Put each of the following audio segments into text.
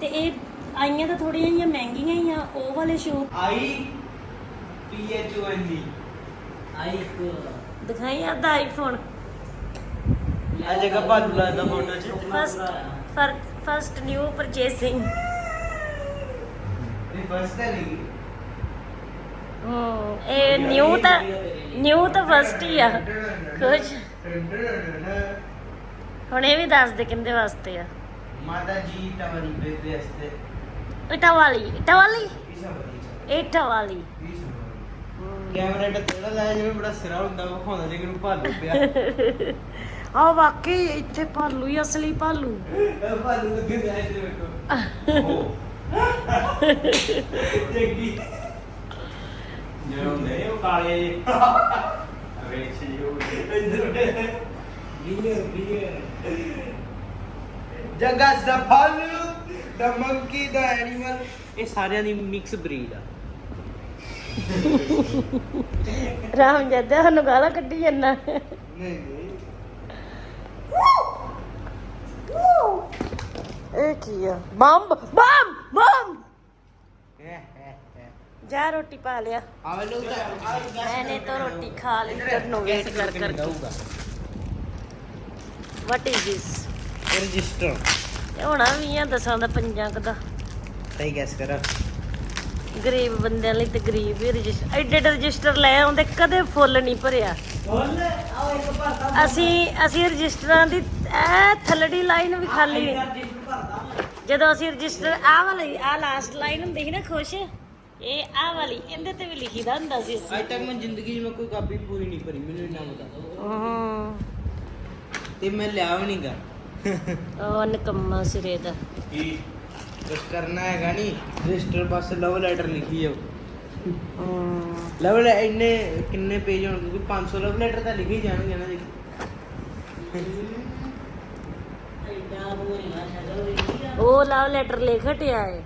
ਤੇ ਇਹ ਆਈਆਂ ਤਾਂ ਥੋੜੀਆਂ ਜਿਹੀਆਂ ਮਹਿੰਗੀਆਂ ਹੀ ਆ ਉਹ ਵਾਲੇ shoe I P H O N D ਆਈਕ ਦਿਖਾਈ ਆਦਾ ਆਈਫੋਨ ਆ ਜਗ੍ਹਾ ਭਾਲੂ ਲੱਗਦਾ ਫੋਟੋ 'ਚ। ਫਸਟ ਫਸਟ ਨਿਊ ਪਰਚੇਸਿੰਗ ਇਹ ਫਸਟ ਹੈ ਨਹੀਂ। ਹੂੰ ਇਹ ਨਿਊ ਤਾਂ ਨਿਊ ਤਾਂ ਫਸਟ ਹੀ ਆ। ਕੁਝ ਹੁਣ ਇਹ ਵੀ ਦੱਸ ਦੇ ਕਿੰਦੇ ਵਾਸਤੇ ਆ। ਜੀ ਇਟਾ ਵਾਲੀ ਇਟਾ ਵਾਲੀ ਇਸਾ ਬੜੀ ਇਟਾ ਵਾਲੀ। ਕੈਮਰਾ ਤੇ ਤੇਰਾ ਲਾਇਆ ਜਿਵੇਂ ਬੜਾ ਸਿਰਾ ਹੁੰਦਾ ਵਿਖਾਉਂਦਾ ਜੇ ਕਿਨੂੰ ਭਾਲੂ ਪਿਆ। ਆ ਵਾਕਈ ਇੱਥੇ ਭਾਲੂ ਹੀ ਅਸਲੀ ਭਾਲੂ। ਭਾਲੂ ਲੱਗੇ ਜਾਏ ਤੇ ਵੇਖੋ। ਜੱਗੀ ਜਿਹੜੇ ਹੁੰਦੇ ਉਹ ਕਾਲੇ। ਵੇਚ ਜੀ ਉਹ ਇੱਧਰ ਬੀਅਰ ਬੀਅਰ ਜੱਗਾ ਜ਼ਫਲ ਦਾ ਮੰਕੀ ਦਾ ਐਨੀਮਲ ਇਹ ਸਾਰਿਆਂ ਦੀ ਮਿਕਸ ਬਰੀਡ ਆ। ਰਾਮ ਜੱਦਾ ਸਾਨੂੰ ਗਾਲਾਂ ਕੱਢੀ ਜਾਂਦਾ। ਨਹੀਂ ਇਹ ਕੀ ਆ? Bomb bomb bomb! ਜਾ ਰੋਟੀ ਪਾ ਲਿਆ। ਮੈਨੇ ਤਾਂ ਰੋਟੀ ਖਾ ਲਈ ਤਰ ਨੂੰ ਵੇਟ ਕਰ ਕਰ ਦਊਗਾ ਵਾਟ ਇਜ਼ ਦਿਸ ਰਜਿਸਟਰ। ਇਹ ਹੋਣਾ ਵੀ ਆ ਦਸਾਂ ਦਾ ਪੰਜਾਂ ਕੁ ਦਾ। ਸਹੀ ਗੈਸ ਕਰ। ਗਰੀਬ ਬੰਦਿਆਂ ਲਈ ਤੇ ਗਰੀਬ ਹੀ ਰਜਿਸਟਰ। ਐਡੇ ਐਡੇ ਰਜਿਸਟਰ ਲੈ ਆਉਂਦੇ ਕਦੇ ਫੁੱਲ ਨਹੀਂ ਭਰਿਆ। ਬੋਲ ਆਓ ਇੱਕ ਭਰਦਾ ਅਸੀਂ ਅਸੀਂ ਰਜਿਸਟਰਾਂ ਦੀ ਐ ਥੱਲੜੀ ਲਾਈਨ ਵੀ ਖਾਲੀ ਨਹੀਂ ਰਜਿਸਟਰ ਭਰਦਾ ਜਦੋਂ ਅਸੀਂ ਰਜਿਸਟਰ ਆਹ ਵਾਲੀ ਆਹ ਲਾਸਟ ਲਾਈਨ ਹੁੰਦੀ ਸੀ ਨਾ ਖੁਸ਼ ਇਹ ਆਹ ਵਾਲੀ ਇਹਦੇ ਤੇ ਵੀ ਲਿਖੀਦਾ ਹੁੰਦਾ ਸੀ ਅਸੀਂ। ਅੱਜ ਤੱਕ ਮੈਂ ਜ਼ਿੰਦਗੀ 'ਚ ਮੈਂ ਕੋਈ ਕਾਪੀ ਪੂਰੀ ਨਹੀਂ ਭਰੀ ਮੈਨੂੰ ਇੰਨਾ ਪਤਾ। ਹੂੰ। ਤੇ ਮੈਂ ਲਿਆ ਵੀ ਨਹੀਂਗਾ ਉਹ ਨਕੰਮਾ ਸਿਰੇ ਦਾ। ਕੀ ਕੁਝ ਕਰਨਾ ਹੈਗਾ ਨਹੀਂ ਰਜਿਸਟਰ ਬਸ ਲਵ ਲੈਟਰ ਲਿਖੀ ਜਾਓ ਲਵ ਲੈ ਇੰਨੇ ਕਿੰਨੇ ਪੇਜ ਹੋਣਗੇ ਕੋਈ 500 ਲਵ ਲੈਟਰ ਤਾਂ ਲਿਖੇ ਜਾਣਗੇ ਨਾ ਜੀ ਉਹ ਲਵ ਲੈਟਰ ਲਿਖ ਹਟਿਆ ਏ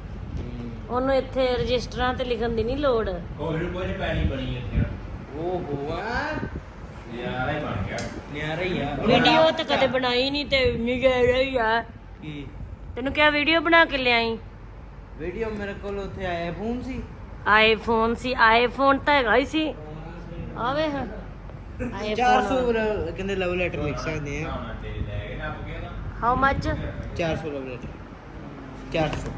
ਉਹਨੂੰ ਇੱਥੇ ਰਜਿਸਟਰਾਂ ਤੇ ਲਿਖਣ ਦੀ ਨਹੀਂ ਲੋੜ। ਵੀ ਕੁਝ ਪੈਣੀ ਬਣੀ ਇੱਥੇ। ਉਹ ਹੋਆ ਯਾਰ ਇਹ ਬਣ ਗਿਆ। ਨਿਆਰਾ ਹੀ ਆ। ਵੀਡੀਓ ਤਾਂ ਕਦੇ ਬਣਾਈ ਨਹੀਂ ਤੇ ਨਿਗਾਰਾ ਹੀ ਆ। ਕੀ? ਤੈਨੂੰ ਕਿਹਾ ਵੀਡੀਓ ਬਣਾ ਕੇ ਲਿਆਈ? ਵੀਡੀਓ ਮੇਰੇ ਕੋਲ ਉੱਥੇ ਆਇਆ ਫੋਨ ਸੀ। ਆਈਫੋਨ ਸੀ ਆਈਫੋਨ ਤਾਂ ਹੈਗਾ ਹੀ ਸੀ। ਆਵੇ ਹਾਂ 400 ਵਰ- ਕਹਿੰਦੇ ਲਵ ਲੈਟਰ ਲਿਖ ਸਕਦੇ ਆ। How much 400 love letter 400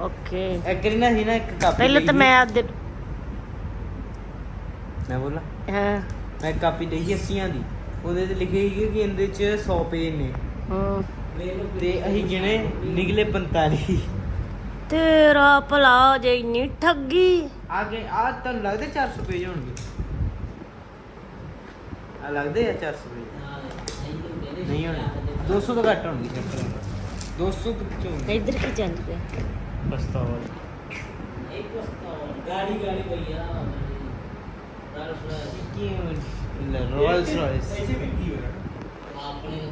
okay ਇੱਕ ਵਾਰੀ ਨਾ ਸੀ ਨਾ ਇੱਕ ਕਾਪੀ ਪਹਿਲਾਂ ਤਾਂ ਮੈਂ ਆਪਦੇ ਮੈਂ ਬੋਲਾ? ਹਾਂ। ਮੈਂ ਕਾਪੀ ਸੀ ਅੱਸੀਆਂ ਦੀ। ਉਹਦੇ ਤੇ ਲਿਖਿਆ ਸੀ ਕਿ ਇਹਦੇ ਚ 100 ਪੇਜ ਨੇ। ਹੂੰ। ਤੇ ਅਸੀਂ ਗਿਣੇ ਨਿਕਲੇ 45 ਤੇਰਾ ਭਲਾ ਜੇ ਇੰਨੀ ਠੱਗੀ। ਆਗੇ ਆ ਤਾਂ ਲੱਗਦੇ 400 ਪੇਜ ਹੋਣਗੇ? ਆ ਲੱਗਦੇ ਆ 400 ਪੇਜ? ਨਹੀਂ ਹੋਣੇ। 200 ਤੋਂ ਘੱਟ ਹੋਣਗੇ ਚੈਪਟਰ 200 ਕਿੱਥੋਂ ਹੋਣਗੇ। ਇੱਧਰ ਕੀ ਚੱਲ ਰਿਹਾ ਪਛਤਾਵਾ ਇੱਕ ਪਸਤੌਲ ਗਾੜੀ ਗਾੜੀ ਪਈ ਆ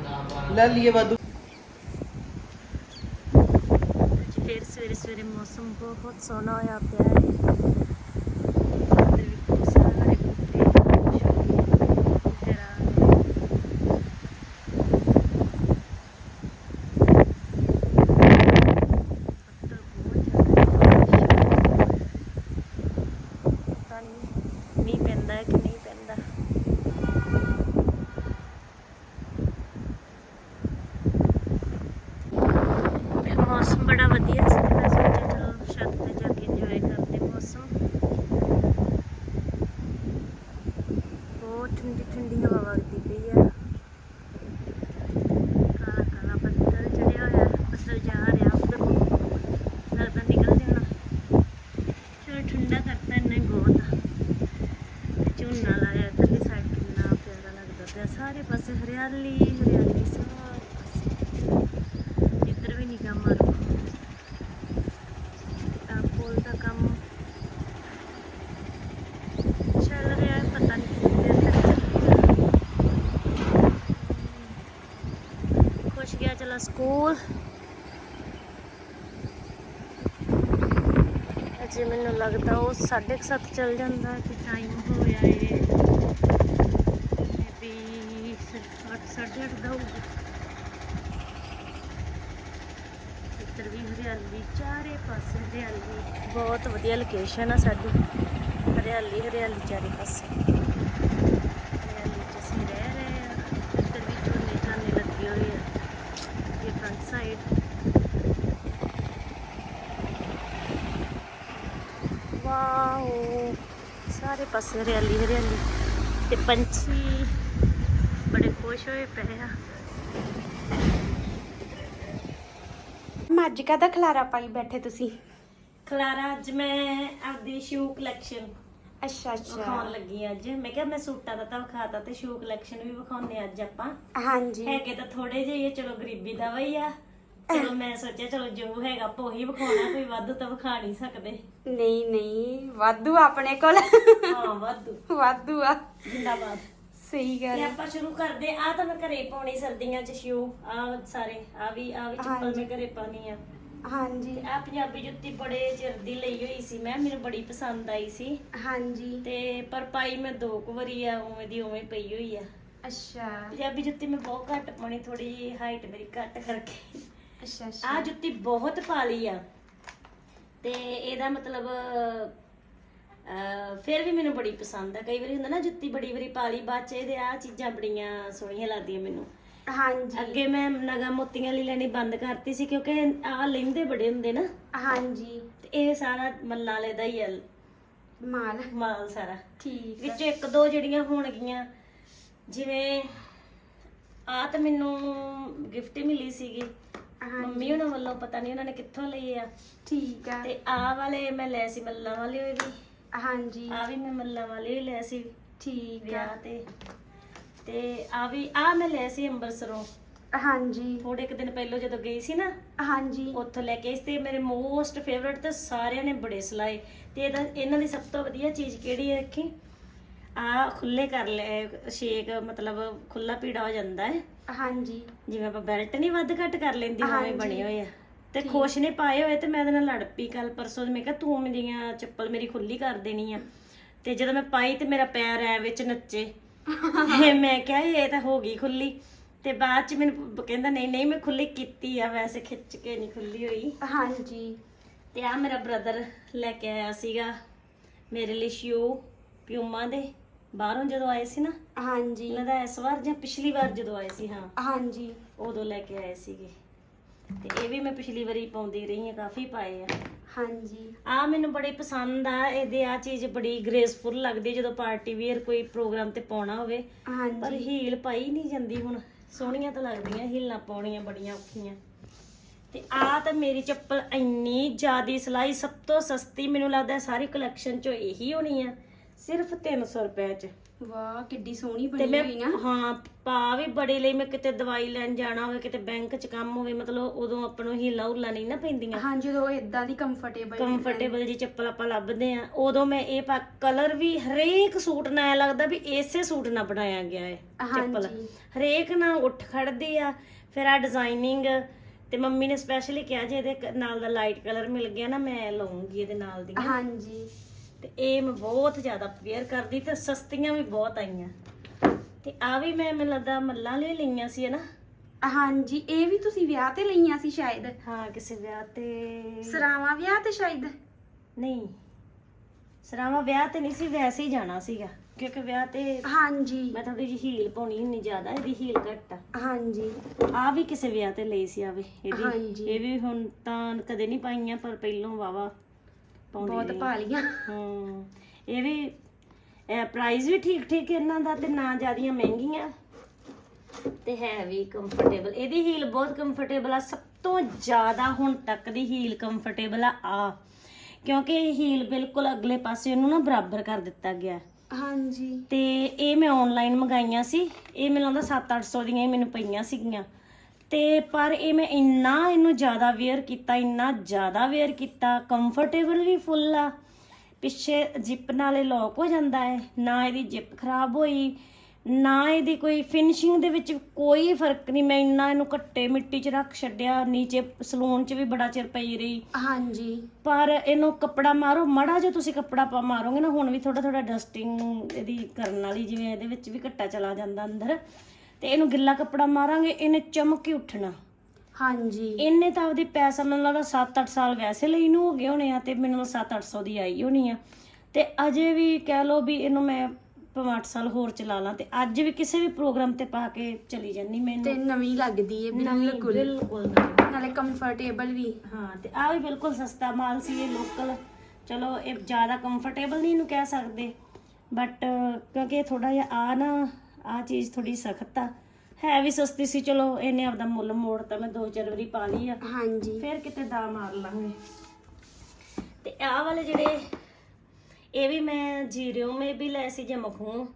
ਦਾਰ ਲੈ ਲਈਏ ਵਾਦੂ ਅੱਜ ਫਿਰ ਸਵੇਰੇ ਸਵੇਰੇ ਮੌਸਮ ਬਹੁਤ ਸੋਹਣਾ ਹੋਇਆ ਪਿਆ ਹੈ ਇੱਧਰ ਵੀ ਬਹੁਤ ਸਾਰੇ ਬੂਟੇ ਸ਼ੋਰ ਤੇਰਾ ਪੱਤਰ ਬਹੁਤ ਜ਼ਿਆਦਾ ਪਤਾ ਨਹੀਂ ਮੀਂਹ ਪੈਂਦਾ ਹੈ ਕਿ ਨਹੀਂ ਪੈਂਦਾ ਤੇ ਮੌਸਮ ਬੜਾ ਵਧੀਆ ਸੀ ਤੇ ਮੈਂ ਸੋਚਿਆ ਚਲੋ ਛੱਤ ਤੇ ਜਾ ਕੇ ਇੰਜੋਏ ਕਰਦੇ ਮੌਸਮ ਬਹੁਤ ਠੰਡੀ ਠੰਡੀ ਹਵਾ ਵਗਦੀ ਪਈ ਆ ਕਾਲਾ ਕਾਲਾ ਬੱਦਲ ਚੜਿਆ ਹੋਇਆ ਬੱਦਲ ਜਾ ਰਿਹਾ ਉਧਰ ਲੱਗਦਾ ਨਿਕਲ ਜਾਣਾ ਚਲੋ ਠੰਡਾ ਕਰਤਾ ਇੰਨਾ ਹੀ ਬਹੁਤ ਆ ਤੇ ਝੋਨਾ ਲਾਇਆ ਇੱਧਰਲੀ ਸਾਈਡ ਕਿੰਨਾ ਪਿਆਰਾ ਲੱਗਦਾ ਪਿਆ ਸਾਰੇ ਪਾਸੇ ਹਰਿਆਲੀ ਹਰਿਆਲੀ ਸਾਰੇ ਪਾਸੇ ਇੱਧਰ ਵੀ ਨਿਗਾਹ ਮਾਰੋ ਆ ਪੁੱਲ ਦਾ ਕੰਮ ਚੱਲ ਰਿਹਾ ਹੈ, ਪਤਾ ਨਹੀਂ ਕਿੰਨੀ ਦੇਰ ਤੱਕ ਚੱਲੇਗਾ ਖੁਸ਼ ਗਿਆ ਚਲਾ ਸਕੂਲ। ਅਜੇ ਮੈਨੂੰ ਲੱਗਦਾ ਉਹ 7:30 ਚੱਲ ਜਾਂਦਾ ਕਿ ਟਾਈਮ ਹੋਇਆ ਏ। ਮੇਬੀ 8:30 ਦਾ ਹੋਊਗਾ। ਇੱਧਰ ਵੀ ਹਰਿਆਲੀ, ਚਾਰੇ ਪਾਸੇ ਹਰਿਆਲੀ। ਬਹੁਤ ਵਧੀਆ ਲੋਕੇਸ਼ਨ ਆ ਸਾਡੀ। ਹਰਿਆਲੀ ਹਰਿਆਲੀ ਚਾਰੇ ਪਾਸੇ ਹਰਿਆਲੀ ਚ ਅਸੀਂ ਰਹਿ ਰਹੇ ਆ ਇੱਧਰ ਵੀ ਝੋਨੇ ਝਾਨੇ ਲੱਗੇ ਹੋਏ ਆ ਇਹ ਸਾਈਡ ਵਾਓ ਸਾਰੇ ਪਾਸੇ ਹਰਿਆਲੀ ਹਰਿਆਲੀ। ਤੇ ਪੰਛੀ ਬੜੇ ਖੁਸ਼ ਹੋਏ ਪਏ ਆ। ਮੱਝ ਦਾ ਖਲਾਰਾ ਪਾਈ ਬੈਠੇ ਤੁਸੀਂ? ਖਲਾਰਾ ਅੱਜ ਮੈਂ ਆਪਦੀ ਸ਼ੂ ਕਲੈਕਸ਼ਨ ਅੱਛਾ ਵਿਖਾਉਣ ਅੱਛਾ ਲੱਗੀ ਹਾਂ ਅੱਜ। ਮੈਂ ਕਿਹਾ ਮੈਂ ਸੂਟਾਂ ਦਾ ਤਾਂ ਵਿਖਾਤਾ ਤੇ ਸ਼ੂ ਕਲੈਕਸ਼ਨ ਵੀ ਵਿਖਾਉਣੇ ਅੱਜ ਆਪਾਂ। ਹਾਂਜੀ। ਹੈਗੇ ਤਾਂ ਥੋੜੇ ਜਿਹੇ ਚਲੋ ਗਰੀਬੀ ਦਾ ਵਈ ਆ। ਚਲੋ ਮੈਂ ਸੋਚਿਆ ਚਲੋ ਜੋ ਹੈਗਾ ਪੋਹੀ ਵਿਖਾਉਣਾ ਕੋਈ ਵਾਧੂ ਤਾਂ ਵਿਖਾ ਨਹੀਂ ਸਕਦੇ। ਨਹੀਂ ਨਹੀਂ ਵਾਧੂ ਆਪਣੇ ਕੋਲ। ਹਾਂ ਵਾਧੂ। ਵਾਧੂ ਆ। ਜਿੰਦਾਬਾਦ। ਸਹੀ ਗੱਲ ਤੇ ਆ। ਆਪਾਂ ਸ਼ੁਰੂ ਕਰਦੇ ਆ ਤਾਂ ਮੈਂ ਘਰੇ ਪਾਉਣੀ ਸਰਦੀਆਂ ਚ ਸ਼ੂ ਆ ਸਾਰੇ ਆ ਵੀ ਆ ਵੀ ਚੱਪਲ ਹਾਂਜੀ। ਮੈਂ ਘਰੇ ਪਾਉਣੀ ਆ। ਹਾਂਜੀ। ਤੇ ਆ ਪੰਜਾਬੀ ਜੁੱਤੀ ਬੜੇ ਚਿਰ ਦੀ ਲਈ ਹੋਈ ਸੀ ਮੈਂ। ਮੈਨੂੰ ਬੜੀ ਪਸੰਦ ਆਈ ਸੀ। ਹਾਂਜੀ। ਤੇ ਪਰ ਪਾਈ ਮੈਂ ਦੋ ਕੁ ਵਾਰੀ ਆ ਉਵੇਂ ਦੀ ਉਵੇਂ ਪਈ ਹੋਈ ਆ। ਅੱਛਾ। ਪੰਜਾਬੀ ਜੁੱਤੀ ਮੈਂ ਬਹੁਤ ਘੱਟ ਪਾਉਣੀ ਥੋੜੀ ਜਿਹੀ ਹਾਈਟ ਮੇਰੀ ਘੱਟ ਕਰਕੇ। ਅੱਛਾ ਆ ਅੱਛਾ ਜੁੱਤੀ ਬਹੁਤ ਪਾਲੀ ਆ। ਤੇ ਇਹਦਾ ਮਤਲਬ ਅਹ, ਫਿਰ ਵੀ ਮੈਨੂੰ ਬੜੀ ਪਸੰਦ ਆ। ਕਈ ਵਾਰੀ ਹੁੰਦਾ ਨਾ ਜੁੱਤੀ ਬੜੀ ਵਾਰੀ ਪਾਲੀ ਬਾਅਦ ਚ ਇਹਦੇ ਆ ਚੀਜ਼ਾਂ ਬੜੀਆਂ ਸੋਹਣੀਆਂ ਲੱਗਦੀਆਂ ਮੈਨੂੰ। ਹਾਂਜੀ। ਅੱਗੇ ਮੈਂ ਨਗਾ ਮੋਤੀਆਂ ਲਈ ਲੈਣੀ ਬੰਦ ਕਰਤੀ ਸੀ ਕਿਉਂਕਿ ਆ ਲੈਂਦੇ ਬੜੇ ਹੁੰਦੇ ਨਾ। ਹਾਂਜੀ। ਤੇ ਇਹ ਸਾਰਾ ਮੱਲਾਂ ਵਾਲੇ ਦਾ ਹੀ ਆ। ਮਾਲ। ਮਾਲ ਸਾਰਾ। ਠੀਕ ਆ। ਵਿੱਚ ਇੱਕ ਦੋ ਜਿਹੜੀਆਂ ਹੋਣਗੀਆਂ ਜਿਵੇਂ ਆ ਤਾਂ ਮੈਨੂੰ ਗਿਫਟ ਮਿਲੀ ਸੀਗੀ। ਮੰਮੀ ਉਹਨਾਂ ਵੱਲੋਂ ਪਤਾ ਨਹੀਂ ਉਹਨਾਂ ਨੇ ਕਿੱਥੋਂ ਲਈ ਆ। ਠੀਕ ਆ। ਤੇ ਆ ਵਾਲੇ ਮੈਂ ਲੈ ਸੀ ਮੱਲਾਂ ਵਾਲੇ ਹੋਏ ਵੀ। ਹਾਂਜੀ। ਆ ਵੀ ਮੈਂ ਮੱਲਾਂ ਵਾਲੇ ਹੀ ਲੈ ਸੀ ਠੀਕ ਆ। ਵਿਆਹ ਤੇ। ਤੇ ਆ ਵੀ ਆ ਮੈਂ ਲੈ ਸੀ ਅੰਬਰਸਰੋਂ। ਹਾਂਜੀ। ਥੋੜੇ ਕੁ ਦਿਨ ਪਹਿਲਾਂ ਜਦੋਂ ਗਈ ਸੀ ਨਾ ਹਾਂਜੀ। ਉੱਥੋਂ ਲੈ ਕੇ ਆਈ ਸੀ ਤੇ ਮੇਰੇ ਮੋਸਟ ਫੇਵਰਟ ਤੇ ਸਾਰਿਆਂ ਨੇ ਬੜੇ ਸਲਾਏ ਤੇ ਇਹਦਾ ਇਹਨਾਂ ਦੀ ਸਭ ਤੋਂ ਵਧੀਆ ਚੀਜ਼ ਕਿਹੜੀ ਹੈ ਦੇਖੀ ਆ ਖੁੱਲੇ ਕਰ ਲੈ ਸ਼ੇਕ ਮਤਲਬ ਖੁੱਲਾ ਪੀੜਾ ਹੋ ਜਾਂਦਾ ਹੈ। ਹਾਂਜੀ। ਜਿਵੇਂ ਆਪਾਂ ਬੈਲਟ ਨਹੀਂ ਵੱਧ ਘੱਟ ਕਰ ਲੈਂਦੀ ਹਾਂਜੀ। ਬਣੇ ਹੋਏ ਆ। ਤੇ ਖੁਸ਼ ਨੇ ਪਾਏ ਹੋਏ ਤੇ ਮੈਂ ਉਹਦੇ ਨਾਲ ਲੜ ਪਈ ਕੱਲ ਪਰਸੋਂ ਮੈਂ ਕਿਹਾ ਤੂੰ ਮੇਰੀਆਂ ਚੱਪਲ ਮੇਰੀ ਖੁੱਲੀ ਕਰ ਦੇਣੀ ਆ। ਤੇ ਜਦੋਂ ਮੈਂ ਪਾਈ ਤੇ ਮੇਰਾ ਪੈਰ ਐ ਵਿੱਚ ਨੱਚੇ। ਤੇ ਮੈਂ ਕਿਹਾ ਇਹ ਤਾਂ ਹੋ ਗਈ ਖੁੱਲੀ ਤੇ ਬਾਅਦ ਚ ਮੈਨੂੰ ਕਹਿੰਦਾ ਨਹੀਂ ਨਹੀਂ ਮੈਂ ਖੁੱਲੀ ਕੀਤੀ ਆ ਵੈਸੇ ਖਿੱਚ ਕੇ ਨਹੀਂ ਖੁੱਲੀ ਹੋਈ। ਹਾਂਜੀ। ਤੇ ਆ ਮੇਰਾ ਬ੍ਰਦਰ ਲੈ ਕੇ ਆਇਆ ਸੀਗਾ ਮੇਰੇ ਲਈ ਸ਼ੂ ਪਿਊਮਾ ਦੇ। ਬਾਹਰੋਂ ਜਦੋਂ ਆਏ ਸੀ ਨਾ ਹਾਂਜੀ। ਇਹਨਾਂ ਦਾ ਇਸ ਵਾਰ ਜਾਂ ਪਿਛਲੀ ਵਾਰ ਜਦੋਂ ਆਏ ਸੀ ਹਾਂ। ਹਾਂਜੀ। ਉਦੋਂ ਲੈ ਕੇ ਆਏ ਸੀਗੇ। ਤੇ ਇਹ ਵੀ ਮੈਂ ਪਿਛਲੀ ਵਾਰੀ ਪਾਉਂਦੀ ਰਹੀ ਹਾਂ ਕਾਫੀ ਪਾਏ ਆ। ਹਾਂਜੀ। ਆ ਮੈਨੂੰ ਬੜੀ ਪਸੰਦ ਆ ਇਹਦੇ ਆ ਚੀਜ਼ ਬੜੀ ਗ੍ਰੇਸਫੁਲ ਲੱਗਦੀ ਜਦੋਂ ਪਾਰਟੀ ਵੇਅਰ ਕੋਈ ਪ੍ਰੋਗਰਾਮ ਤੇ ਪਾਉਣਾ ਹੋਵੇ। ਪਰ ਹਾਂਜੀ ਹੀਲ ਪਾਈ ਨਹੀਂ ਜਾਂਦੀ ਹੁਣ ਸੋਹਣੀਆਂ ਤਾਂ ਲੱਗਦੀਆਂ ਹੀਲਾਂ ਪਾਉਣੀਆਂ ਬੜੀਆਂ ਔਖੀਆਂ। ਤੇ ਆ ਤਾਂ ਮੇਰੀ ਚੱਪਲ ਇੰਨੀ ਜ਼ਿਆਦੀ ਸਲਾਈ ਸਭ ਤੋਂ ਸਸਤੀ ਮੈਨੂੰ ਲੱਗਦਾ ਸਾਰੀ ਕਲੈਕਸ਼ਨ ਚੋਂ ਇਹੀ ਹੋਣੀ ਆ। ਸਿਰਫ 300 ਰੁਪਏ ਚ। ਵਾਹ ਕਿੱਡੀ ਸੋਹਣੀ ਤੇ ਬਣੀ ਮੈਂ ਹੋਈ ਨਾ। ਹਾਂ ਪਾ ਵੀ ਬੜੇ ਲਈ ਮੈਂ ਕਿਤੇ ਦਵਾਈ ਲੈਣ ਜਾਣਾ ਹੋਵੇ ਕਿਤੇ ਬੈਂਕ 'ਚ ਕੰਮ ਹੋਵੇ ਮਤਲਬ ਉਦੋਂ ਆਪਾਂ ਨੂੰ ਹੀਲਾ ਹੁਲਾ ਨਹੀਂ ਨਾ ਪੈਂਦੀਆਂ। ਹਾਂ ਜਦੋਂ ਇਦਾਂ ਦੀ ਕੰਫਰਟੇਬਲ ਕੰਫਰਟੇਬਲ ਜੀ ਚੱਪਲ ਆਪਾਂ ਲੱਭਦੇ ਆ ਉਦੋਂ ਮੈਂ ਇਹ ਪਾ ਕਲਰ ਵੀ ਹਰੇਕ ਸੂਟ ਨਾਲ ਐਂ ਲੱਗਦਾ ਵੀ ਇਸੇ ਸੂਟ ਨਾਲ ਬਣਾਇਆ ਗਿਆ ਹੈ ਚੱਪਲ। ਹਾਂਜੀ। ਹਰੇਕ ਨਾਲ ਉੱਠ ਖੜਦੀ ਆ ਫਿਰ ਆ ਡਿਜ਼ਾਈਨਿੰਗ ਤੇ ਮੰਮੀ ਨੇ ਸਪੈਸ਼ਲੀ ਕਿਹਾ ਜੇ ਇਹਦੇ ਕ- ਨਾਲ ਦਾ ਲਾਈਟ ਕਲਰ ਮਿਲ ਗਿਆ ਨਾ ਮੈਂ ਲਵਾਂਗੀ ਇਹਦੇ ਨਾਲ ਦੀ। ਹਾਂਜੀ। ਤੇ ਇਹ ਮੈਂ ਬਹੁਤ ਜ਼ਿਆਦਾ ਵੇਅਰ ਕਰਦੀ ਤੇ ਸਸਤੀਆਂ ਵੀ ਬਹੁਤ ਆਈਆਂ। ਤੇ ਆ ਵੀ ਮੈਂ ਮੈਨੂੰ ਲੱਗਦਾ ਮੱਲਾਂ ਲਈ ਲਈਆਂ ਸੀ ਹਨਾ? ਹਾਂਜੀ ਇਹ ਵੀ ਤੁਸੀਂ ਵਿਆਹ ਤੇ ਲਈਆਂ ਸੀ ਸ਼ਾਇਦ? ਹਾਂ ਕਿਸੇ ਵਿਆਹ ਤੇ। ਸਰਾਵਾਂ ਵਿਆਹ ਤੇ ਸ਼ਾਇਦ? ਨਹੀਂ। ਸਰਾਵਾ ਵਿਆਹ ਤੇ ਨਹੀਂ ਸੀ ਵੈਸੇ ਹੀ ਜਾਣਾ ਸੀਗਾ। ਕਿਉਂਕਿ ਵਿਆਹ ਤੇ ਹਾਂਜੀ। ਮੈਂ ਥੋੜੀ ਜਿਹੀ ਹੀਲ ਪਾਉਣੀ ਹੁੰਨੀ ਜ਼ਿਆਦਾ ਇਹਦੀ ਹੀਲ ਘੱਟ ਆ। ਹਾਂਜੀ। ਆ ਵੀ ਕਿਸੇ ਵਿਆਹ ਤੇ ਲਈ ਸੀ ਆਵੇ ਇਹਦੀ। ਹਾਂਜੀ। ਇਹ ਵੀ ਹੁਣ ਤਾਂ ਕਦੇ ਨਹੀਂ ਪਾਈਆਂ ਪਰ ਪਹਿਲੋਂ ਵਾਵਾ ਪਾਉਂਦੀ ਬਹੁਤ ਰਹੀ। ਭਾਲੀਆਂ। ਹੂੰ ਇਹ ਵੀ ਪ੍ਰਾਈਸ ਵੀ ਠੀਕ ਠੀਕ ਇਹਨਾਂ ਦਾ ਤੇ ਨਾ ਜ਼ਿਆਦੀਆਂ ਮਹਿੰਗੀਆਂ। ਤੇ ਹੈ ਵੀ ਕੰਫਰਟੇਬਲ ਇਹਦੀ ਹੀਲ ਬਹੁਤ ਕੰਫਰਟੇਬਲ ਆ ਸਭ ਤੋਂ ਜ਼ਿਆਦਾ ਹੁਣ ਤੱਕ ਦੀ ਹੀਲ ਕੰਫਰਟੇਬਲ ਆ। ਆ ਕਿਉਂਕਿ ਇਹ ਹੀਲ ਬਿਲਕੁਲ ਅਗਲੇ ਪਾਸੇ ਉਹਨੂੰ ਨਾ ਬਰਾਬਰ ਕਰ ਦਿੱਤਾ ਗਿਆ। ਹਾਂਜੀ। ਤੇ ਇਹ ਮੈਂ ਆਨਲਾਈਨ ਮੰਗਾਈਆਂ ਸੀ। ਇਹ ਮੈਨੂੰ ਲੱਗਦਾ 7-800 ਦੀਆਂ ਹੀ ਮੈਨੂੰ ਪਈਆਂ ਸੀਗੀਆਂ। ਤੇ ਪਰ ਇਹ ਮੈਂ ਇੰਨਾ ਇਹਨੂੰ ਜ਼ਿਆਦਾ ਵੇਅਰ ਕੀਤਾ ਇੰਨਾ ਜ਼ਿਆਦਾ ਵੇਅਰ ਕੀਤਾ ਕੰਫਰਟੇਬਲ ਵੀ ਫੁੱਲ ਆ। ਪਿੱਛੇ ਜਿਪ ਨਾਲੇ ਲੌਕ ਹੋ ਜਾਂਦਾ ਹੈ ਨਾ ਇਹਦੀ ਜਿਪ ਖਰਾਬ ਹੋਈ ਨਾ ਇਹਦੀ ਕੋਈ ਫਿਨਿਸ਼ਿੰਗ ਦੇ ਵਿੱਚ ਕੋਈ ਫ਼ਰਕ ਨਹੀਂ। ਮੈਂ ਇੰਨਾ ਇਹਨੂੰ ਕੱਟੇ ਮਿੱਟੀ 'ਚ ਰੱਖ ਛੱਡਿਆ ਨੀਚੇ ਸਲੂਨ 'ਚ ਵੀ ਬੜਾ ਚਿਰ ਪਈ ਰਹੀ। ਹਾਂਜੀ। ਪਰ ਇਹਨੂੰ ਕੱਪੜਾ ਮਾਰੋ ਮੜਾ ਜੇ ਤੁਸੀਂ ਕੱਪੜਾ ਪਾ ਮਾਰੋਗੇ ਨਾ ਹੁਣ ਵੀ ਥੋੜਾ ਥੋੜਾ ਡਸਟਿੰਗ ਇਹਦੀ ਕਰਨ ਵਾਲੀ ਜਿਵੇਂ ਇਹਦੇ ਵਿੱਚ ਵੀ ਘੱਟਾ ਚਲਾ ਜਾਂਦਾ ਅੰਦਰ। ਤੇ ਇਹਨੂੰ ਗਿੱਲਾ ਕੱਪੜਾ ਮਾਰਾਂਗੇ ਇਹਨੇ ਚਮਕ ਕੇ ਉੱਠਣਾ। ਹਾਂਜੀ। ਇਹਨੇ ਤਾਂ ਆਪਦੇ ਪੈਸਾ ਮੈਨੂੰ ਲੱਗਦਾ 7-8 ਸਾਲ ਵੈਸੇ ਲਈ ਨੂੰ ਹੋ ਗਏ ਹੋਣੇ ਆ ਤੇ ਮੈਨੂੰ 7-800 ਦੀ ਆਈ ਹੋਣੀ ਆ। ਤੇ ਅਜੇ ਵੀ ਕਹਿ ਲਓ ਵੀ ਇਹਨੂੰ ਮੈਂ ਭਾਵੇਂ 8 ਸਾਲ ਹੋਰ ਚਲਾ ਲਾਂ ਤੇ ਅੱਜ ਵੀ ਕਿਸੇ ਵੀ ਪ੍ਰੋਗਰਾਮ ਤੇ ਪਾ ਕੇ ਚਲੀ ਜਾਂਦੀ ਤੇ ਮੈਨੂੰ ਨਵੀਂ ਲੱਗਦੀ ਹੈ ਨਵੀਂ ਬਿਲਕੁਲ। ਬਿਲਕੁਲ। ਨਾਲੇ ਕੰਫਰਟੇਬਲ ਵੀ। ਹਾਂ ਤੇ ਆ ਵੀ ਬਿਲਕੁਲ ਸਸਤਾ ਮਾਲ ਸੀ ਇਹ ਲੋਕਲ ਚਲੋ ਇਹ ਜ਼ਿਆਦਾ ਕੰਫਰਟੇਬਲ ਨਹੀਂ ਇਹਨੂੰ ਕਹਿ ਸਕਦੇ। ਬਟ ਕਿਉਂਕਿ ਥੋੜਾ ਜਿਹਾ ਆ ਨਾ ਆ ਚੀਜ਼ ਥੋੜੀ ਸਖਤ ਆ। ਹੈ ਵੀ ਸਸਤੀ ਸੀ ਚਲੋ ਇਹਨੇ ਆਪਦਾ ਮੁੱਲ ਮੋੜਤਾ ਮੈਂ ਦੋ ਚਾਰ ਵਾਰੀ ਪਾ ਲਈ ਆ। ਹਾਂਜੀ। ਫਿਰ ਕਿਤੇ ਦਾ ਮਾਰ ਲਾਂਗੇ। ਤੇ ਆਹ ਵਾਲੇ ਜਿਹੜੇ ਇਹ ਵੀ ਮੈਂ ਜੀਰੋ ਮੇ ਵੀ ਲੈ ਸੀ ਜੇ ਮਖੂ।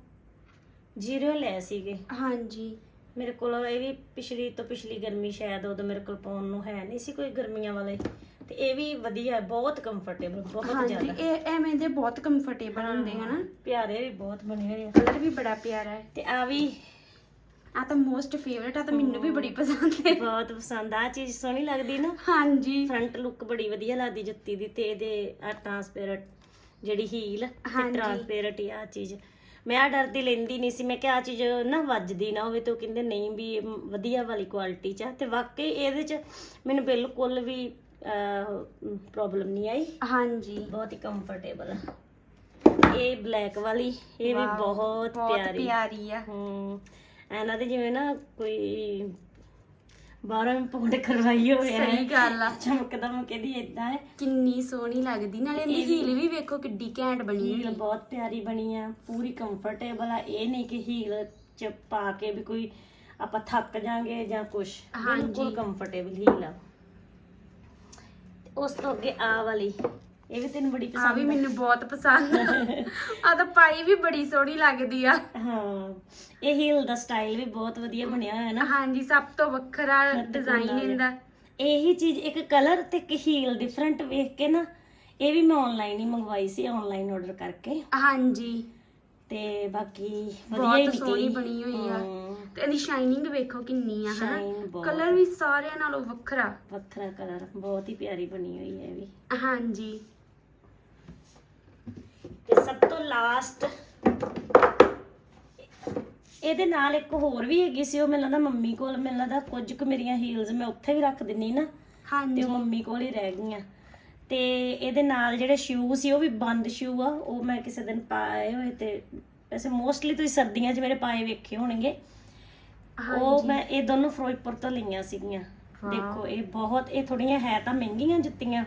ਜੀਰੋ ਲੈ ਸੀਗੇ। ਹਾਂਜੀ। ਮੇਰੇ ਕੋਲ ਇਹ ਵੀ ਪਿਛਲੀ ਤੋਂ ਪਿਛਲੀ ਗਰਮੀ ਸ਼ਾਇਦ ਉਦੋਂ ਮੇਰੇ ਕੋਲ ਪਾਉਣ ਨੂੰ ਹੈ ਨਹੀਂ ਸੀ ਕੋਈ ਗਰਮੀਆਂ ਵਾਲੇ। ਤੇ ਇਹ ਵੀ ਵਧੀਆ ਹੈ ਬਹੁਤ ਕੰਫਰਟੇਬਲ ਬਹੁਤ ਹਾਂਜੀ ਜ਼ਿਆਦਾ। ਇਹ ਐਵੇਂ ਦੇ ਬਹੁਤ ਕੰਫਰਟੇਬਲ ਹੁੰਦੇ ਹਨਾ ਪਿਆਰੇ ਵੀ ਬਹੁਤ ਬਣੇ ਹੋਏ ਆ। ਕਲਰ ਵੀ ਬੜਾ ਪਿਆਰਾ ਹੈ। ਤੇ ਆ ਵੀ ਆ ਤਾਂ ਮੋਸਟ ਫੇਵਰਟ ਆ ਤਾਂ ਮੈਨੂੰ ਵੀ ਬੜੀ ਪਸੰਦ ਹੈ। ਬਹੁਤ ਪਸੰਦ ਆ ਚੀਜ਼ ਸੋਹਣੀ ਲੱਗਦੀ ਨਾ। ਹਾਂਜੀ। ਫਰੰਟ ਲੁੱਕ ਬੜੀ ਵਧੀਆ ਲੱਗਦੀ ਜੁੱਤੀ ਦੀ ਤੇ ਇਹਦੇ ਆ ਟ੍ਰਾਂਸਪੇਰੈਂਟ ਜਿਹੜੀ ਹੀਲ ਤੇ ਹਾਂਜੀ। ਟ੍ਰਾਂਸਪੇਰੈਂਟ ਹੀ ਆ ਚੀਜ਼। ਮੈਂ ਆ ਡਰਦੀ ਲੈਂਦੀ ਨਹੀਂ ਸੀ ਮੈਂ ਕਿਹਾ ਆ ਚੀਜ਼ ਨਾ ਵੱਜਦੀ ਨਾ ਹੋਵੇ ਤੇ ਉਹ ਕਹਿੰਦੇ ਨਹੀਂ ਵੀ ਇਹ ਵਧੀਆ ਵਾਲੀ ਕੁਆਲਿਟੀ ਚ ਆ। ਤੇ ਵਾਕਈ ਇਹਦੇ ਚ ਮੈਨੂੰ ਬਿਲਕੁਲ ਵੀ ਪ੍ਰੋਬਲਮ ਨਹੀਂ ਆਈ। ਹਾਂਜੀ। ਬਹੁਤ ਹੀ ਕੰਫਰਟੇਬਲ ਆ। ਇਹ ਬਲੈਕ ਵਾਲੀ ਇਹ ਵੀ ਬਹੁਤ ਪਿਆਰੀ। ਪਿਆਰੀ ਆ। ਹੂੰ। ਇਹਨਾਂ ਦੇ ਜਿਵੇਂ ਨਾ ਕੋਈ ਬਾਹਰੋਂ ਪੌਂਡ ਕਰਵਾਈ ਹੋਵੇ ਸਹੀ ਗੱਲ ਆ। ਚਮਕਦਾ ਮਕਦੀ ਇਦਾਂ ਹੈ। ਕਿੰਨੀ ਸੋਹਣੀ ਲੱਗਦੀ। ਨਾਲੇ ਇਹਦੀ ਹੀਲ ਵੀ ਵੇਖੋ ਕਿੱਡੀ ਘੈਂਟ ਬਣੀ ਹੀਲ ਬਹੁਤ ਪਿਆਰੀ ਬਣੀ ਆ ਪੂਰੀ ਕੰਫਰਟੇਬਲ ਆ। ਇਹ ਨਹੀਂ ਕਿ ਹੀਲ ਚ ਪਾ ਕੇ ਵੀ ਕੋਈ ਆਪਾਂ ਥੱਕ ਜਾਾਂਗੇ ਜਾਂ ਕੁਝ। ਬਿਲਕੁਲ ਕੰਫਰਟੇਬਲ ਹੀਲ ਆ। ਉਸ ਤੋਂ ਅੱਗੇ ਆ ਵਾਲੀ। ਇਹ ਵੀ ਤੈਨੂੰ ਬੜੀ ਆ ਪਸੰਦ ਵੀ ਆ। ਮੈਨੂੰ ਬਹੁਤ ਪਸੰਦ ਆ। ਆ ਤਾਂ ਪਾਈ ਵੀ ਬੜੀ ਸੋਹਣੀ ਲੱਗਦੀ ਆ। ਹਾਂ ਇਹ ਹੀਲ ਦਾ ਸਟਾਈਲ ਵੀ ਬਹੁਤ ਵਧੀਆ ਬਣਿਆ ਹੋਇਆ ਨਾ। ਹਾਂਜੀ ਸਭ ਤੋਂ ਵੱਖਰਾ ਡਿਜ਼ਾਈਨ ਇਹਦਾ। ਇਹੀ। ਚੀਜ਼ ਇੱਕ ਕਲਰ ਤੇ ਇੱਕ ਹੀਲ ਡਿਫਰੈਂਟ ਵੇਖ ਕੇ ਨਾ ਇਹ ਵੀ ਮੈਂ ਆਨਲਾਈਨ ਹੀ ਮੰਗਵਾਈ ਸੀ ਆਨਲਾਈਨ ਆਰਡਰ ਕਰਕੇ। ਹਾਂਜੀ। ਤੇ ਬਾਕੀ ਵਧੀਆ ਹੀ ਨਿਕਲੀ। ਬਣੀ ਹੋਈ ਆ। ਹਾਂ, ਤੇ ਇਹਦੀ ਸ਼ਾਈਨਿੰਗ ਵੇਖੋ ਕਿੰਨੀ ਆ Shine ਹਨਾ ਬਹੁਤ। ਕਲਰ ਵੀ ਸਾਰਿਆਂ ਨਾਲੋਂ ਵੱਖਰਾ। ਵੱਖਰਾ ਕਲਰ ਬਹੁਤ ਹੀ ਪਿਆਰੀ ਬਣੀ ਹੋਈ ਹੈ ਇਹ ਵੀ। ਹਾਂਜੀ। ਤੇ ਸਭ ਤੋਂ ਲਾਸਟ ਇਹਦੇ ਨਾਲ ਇੱਕ ਹੋਰ ਵੀ ਹੈਗੀ ਸੀ ਉਹ ਮੈਨੂੰ ਲੱਗਦਾ ਮੰਮੀ ਕੋਲ ਮੈਨੂੰ ਲੱਗਦਾ ਕੁਝ ਕੁ ਮੇਰੀਆਂ ਹੀਲਸ ਮੈਂ ਉੱਥੇ ਵੀ ਰੱਖ ਦਿੰਨੀ ਨਾ ਤੇ ਹਾਂਜੀ। ਉਹ ਮੰਮੀ ਕੋਲ ਹੀ ਰਹਿ ਗਈਆਂ। ਤੇ ਇਹਦੇ ਨਾਲ ਜਿਹੜੇ ਸ਼ੂ ਸੀ ਉਹ ਵੀ ਬੰਦ ਸ਼ੂ ਆ ਉਹ ਮੈਂ ਕਿਸੇ ਦਿਨ ਪਾਏ ਹੋਏ ਤੇ ਵੈਸੇ ਮੋਸਟਲੀ ਤੁਸੀਂ ਸਰਦੀਆਂ 'ਚ ਮੇਰੇ ਪਾਏ ਵੇਖੇ ਹੋਣਗੇ। ਉਹ ਮੈਂ ਇਹ ਦੋਨੋਂ ਫਿਰੋਜ਼ਪੁਰ ਤੋਂ ਲਈਆਂ ਸੀਗੀਆਂ। ਦੇਖੋ ਇਹ ਬਹੁਤ ਇਹ ਥੋੜੀਆਂ ਹੈ ਤਾਂ ਮਹਿੰਗੀਆਂ ਜੁੱਤੀਆਂ।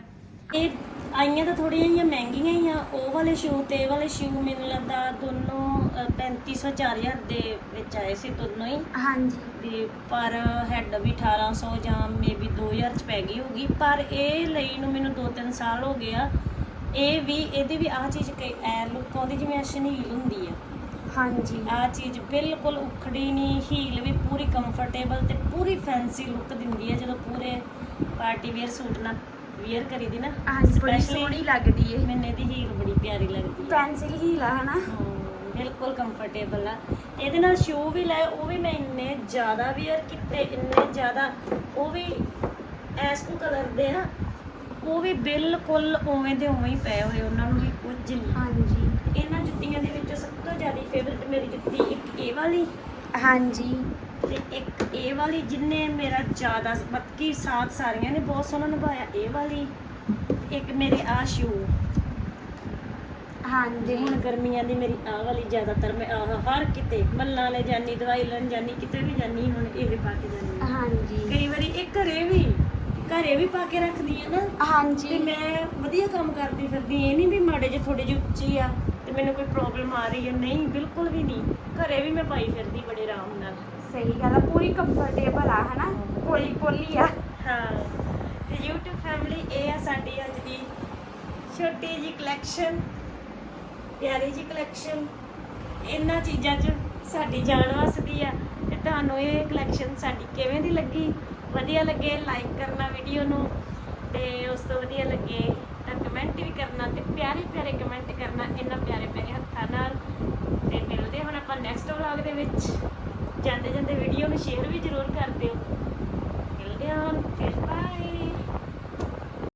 ਇਹ ਆਈਆਂ ਤਾਂ ਥੋੜੀਆਂ ਜਿਹੀਆਂ ਮਹਿੰਗੀਆਂ ਹੀ ਆ। ਉਹ ਵਾਲੇ ਸ਼ੂ ਤੇ ਇਹ ਵਾਲੇ ਸ਼ੂ ਮੈਨੂੰ ਲੱਗਦਾ ਦੋਨੋਂ ਅ, 3500 4000 ਦੇ ਵਿੱਚ ਆਏ ਸੀ ਦੋਨੋਂ ਹੀ। ਹਾਂਜੀ। ਤੇ ਪਰ ਹੈਡ ਵੀ 1800 ਜਾਂ ਮੇਬੀ 2000 ਚ ਪੈ ਗਈ ਹੋਗੀ ਪਰ ਇਹ ਲਈ ਨੂੰ ਮੈਨੂੰ 2-3 ਸਾਲ ਹੋ ਗਏ ਆ। ਇਹ ਵੀ ਇਹਦੀ ਵੀ ਆ ਚੀਜ਼ ਐ ਲੁੱਕ ਆਉਂਦੀ ਜਿਵੇਂ ਅਸ਼ਨੀਲ ਹੁੰਦੀ ਆ। ਹਾਂਜੀ। ਆ ਚੀਜ਼ ਬਿਲਕੁਲ ਉਖੜੀ ਨਹੀਂ ਹੀਲ ਵੀ ਪੂਰੀ ਕੰਫਰਟੇਬਲ ਤੇ ਪੂਰੀ ਫੈਂਸੀ ਲੁੱਕ ਦਿੰਦੀ ਹੈ ਜਦੋਂ ਪੂਰੇ ਪਾਰਟੀ ਵੇਅਰ ਸੂਟ ਨਾਲ ਵੇਅਰ ਕਰੀਦੀ ਨਾ ਹਾਂਜੀ ਬੜੀ Especially ਸੋਹਣੀ ਲੱਗਦੀ ਏ। ਮੈਨੂੰ ਇਹਦੀ ਹੀਲ ਬੜੀ ਪਿਆਰੀ ਲੱਗਦੀ ਹੈ ਪੈਨਸਿਲ ਹੀਲ ਆ ਹਨਾ? ਬਿਲਕੁਲ ਕੰਫਰਟੇਬਲ ਆ। ਇਹਦੇ ਨਾਲ ਸ਼ੂ ਵੀ ਲਏ ਉਹ ਵੀ ਮੈਂ ਇੰਨੇ ਜ਼ਿਆਦਾ ਵੇਅਰ ਕੀਤੇ ਇੰਨੇ ਜ਼ਿਆਦਾ ਉਹ ਵੀ ਐਸ ਨੂੰ ਕਲਰ ਦੇ ਆ। ਉਹ ਵੀ ਬਿਲਕੁਲ ਉਵੇਂ ਦੇ ਉਵੇਂ ਹੀ ਪਏ ਹੋਏ ਉਹਨਾਂ ਨੂੰ ਵੀ ਕੁਝ ਨਹੀਂ। ਹਾਂਜੀ ਇਹਨਾਂ ਜੁੱਤੀਆਂ ਦੇ ਵਿੱਚੋਂ ਸਭ ਤੋਂ ਜ਼ਿਆਦਾ ਫੇਵਰਿਟ ਮੇਰੀ ਜੁੱਤੀ ਇੱਕ ਇਹ ਵਾਲੀ। ਹਾਂਜੀ। ਤੇ ਇੱਕ ਇਹ ਵਾਲੀ ਜਿੰਨੇ ਮੇਰਾ ਜ਼ਿਆਦਾ ਬਾਕੀ ਸਾਥ ਸਾਰੀਆਂ ਨੇ ਬਹੁਤ ਸੋਹਣਾ ਨਿਭਾਇਆ ਇਹ ਵਾਲੀ ਇੱਕ ਮੇਰੇ ਆ ਸ਼ੂ ਹਾਂਜੀ। ਤੇ ਹੁਣ ਗਰਮੀਆਂ ਦੀ ਮੇਰੀ ਆਹ ਵਾਲੀ ਜ਼ਿਆਦਾਤਰ ਮੈਂ ਆਹ ਹਰ ਕਿਤੇ ਮੱਲਾਂ ਲੈ ਜਾਨੀ ਦਵਾਈ ਲੈਣ ਜਾਨੀ ਕਿਤੇ ਵੀ ਜਾਨੀ ਹੁਣ ਇਹ ਪਾ ਕੇ ਜਾਨੀ। ਹਾਂਜੀ। ਕਈ ਵਾਰੀ ਇਹ ਘਰੇ ਵੀ ਘਰੇ ਵੀ ਪਾ ਕੇ ਰੱਖਦੀ ਆ ਨਾ। ਤੇ ਹਾਂਜੀ ਮੈਂ ਵਧੀਆ ਕੰਮ ਕਰਦੀ ਫਿਰਦੀ ਇਹ ਨਹੀਂ ਵੀ ਮਾੜੇ ਜਿਹੇ ਥੋੜੇ ਜਿਹੇ ਉੱਚੀ ਆ। ਤੇ ਮੈਨੂੰ ਕੋਈ ਪ੍ਰੋਬਲਮ ਆ ਰਹੀ ਹੈ? ਨਹੀਂ ਬਿਲਕੁਲ ਵੀ ਨਹੀਂ। ਘਰੇ ਵੀ ਮੈਂ ਪਾਈ ਫਿਰਦੀ ਬੜੇ ਆਰਾਮ ਨਾਲ। ਸਹੀ ਗੱਲ ਆ ਪੂਰੀ ਕੰਫਰਟੇਬਲ ਆ ਹਨਾ? ਪੋਲੀ ਪੋਲੀ ਆ। ਹਾਂ। ਤੇ YouTube ਫੈਮਿਲੀ ਇਹ ਆ ਸਾਡੀ ਅੱਜ ਦੀ ਛੋਟੀ ਜੀ ਕਲੈਕਸ਼ਨ ਪਿਆਰੀ ਜੀ ਕਲੈਕਸ਼ਨ ਇਹਨਾਂ ਚੀਜ਼ਾਂ 'ਚ ਸਾਡੀ ਜਾਨ ਵਸਦੀ ਆ। ਤੇ ਤੁਹਾਨੂੰ ਇਹ ਕਲੈਕਸ਼ਨ ਸਾਡੀ ਕਿਵੇਂ ਦੀ ਲੱਗੀ? ਵਧੀਆ ਲੱਗੇ ਲਾਈਕ ਕਰਨਾ ਵੀਡੀਓ ਨੂੰ। ਤੇ ਉਸ ਤੋਂ ਵਧੀਆ ਲੱਗੇ ਕਮੈਂਟ ਵੀ ਕਰਨਾ ਤੇ ਪਿਆਰੇ ਪਿਆਰੇ ਕਮੈਂਟ ਕਰਨਾ ਇਹਨਾਂ ਪਿਆਰੇ ਪਿਆਰੇ ਹੱਥਾਂ ਨਾਲ। ਤੇ ਮਿਲਦੇ ਹੁਣ ਆਪਾਂ ਨੈਕਸਟ ਵਲੌਗ ਦੇ ਵਿੱਚ। ਜਾਂਦੇ ਜਾਂਦੇ ਵੀਡੀਓ ਨੂੰ ਸ਼ੇਅਰ ਵੀ ਜ਼ਰੂਰ ਕਰ ਦਿਓ। ਮਿਲਦੇ ਹਾਂ ਫਿਰ ਬਾਏ